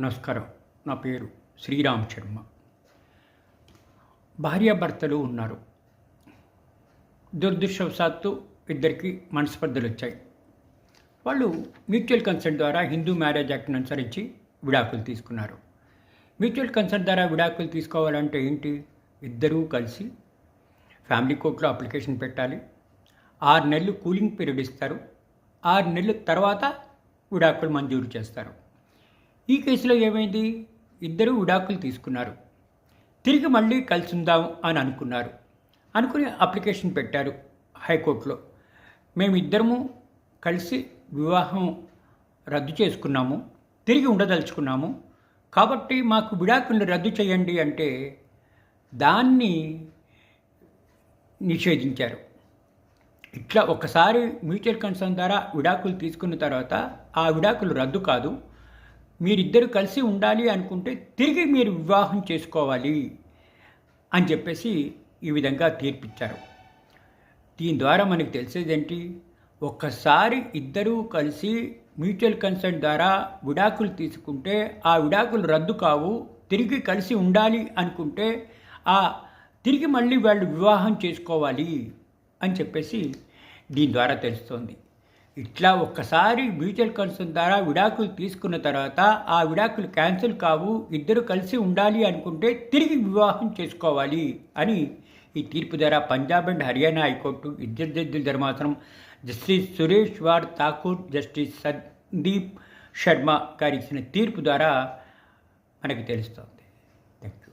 నమస్కారం. నా పేరు శ్రీరామ్ శర్మ. భార్యాభర్తలు ఉన్నారు. దురదృష్టవశాత్తు ఇద్దరికి మనస్పర్ధలు వచ్చాయి వాళ్ళు మ్యూచువల్ కన్సర్ట్ ద్వారా హిందూ మ్యారేజ్ యాక్ట్ని అనుసరించి విడాకులు తీసుకున్నారు. మ్యూచువల్ కన్సర్ట్ ద్వారా విడాకులు తీసుకోవాలంటే ఏంటి? ఇద్దరూ కలిసి ఫ్యామిలీ కోర్టులో అప్లికేషన్ పెట్టాలి. ఆరు నెలలు కూలింగ్ పీరియడ్ ఇస్తారు. ఆరు నెలల తర్వాత విడాకులు మంజూరు చేస్తారు. ఈ కేసులో ఏమైంది? ఇద్దరు విడాకులు తీసుకున్నారు. తిరిగి మళ్ళీ కలిసి ఉందాం అని అనుకున్నారు. అనుకుని అప్లికేషన్ పెట్టారు హైకోర్టులో. మేము ఇద్దరము కలిసి వివాహం రద్దు చేసుకున్నాము తిరిగి ఉండదలుచుకున్నాము. కాబట్టి మాకు విడాకులను రద్దు చేయండి అంటే దాన్ని నిషేధించారు. ఇట్లా ఒకసారి మ్యూచువల్ కన్సర్న్ ద్వారా విడాకులు తీసుకున్న తర్వాత ఆ విడాకులు రద్దు కాదు. మీరిద్దరు కలిసి ఉండాలి అనుకుంటే తిరిగి మీరు వివాహం చేసుకోవాలి అని చెప్పేసి ఈ విధంగా తీర్పిచ్చారు. దీని ద్వారా మనకు తెలిసేదేంటి? ఒక్కసారి ఇద్దరూ కలిసి మ్యూచువల్ కన్సర్ట్ ద్వారా విడాకులు తీసుకుంటే ఆ విడాకులు రద్దు కావు తిరిగి కలిసి ఉండాలి అనుకుంటే ఆ తిరిగి మళ్ళీ వాళ్ళు వివాహం చేసుకోవాలి అని చెప్పేసి దీని ద్వారా తెలుస్తోంది. ఇట్లా ఒక్కసారి మ్యూచువల్ ఫండ్స్ ద్వారా విడాకులు తీసుకున్న తర్వాత ఆ విడాకులు క్యాన్సిల్ కావు ఇద్దరు కలిసి ఉండాలి అనుకుంటే తిరిగి వివాహం చేసుకోవాలి అని ఈ తీర్పు ద్వారా పంజాబ్ అండ్ హర్యానా హైకోర్టు ఇద్దరు జడ్జిల ధర్మాసనం justice Sureshwar Thakur justice Sandeep Sharma గారు ఇచ్చిన తీర్పు ద్వారా మనకి తెలుస్తుంది. Thank you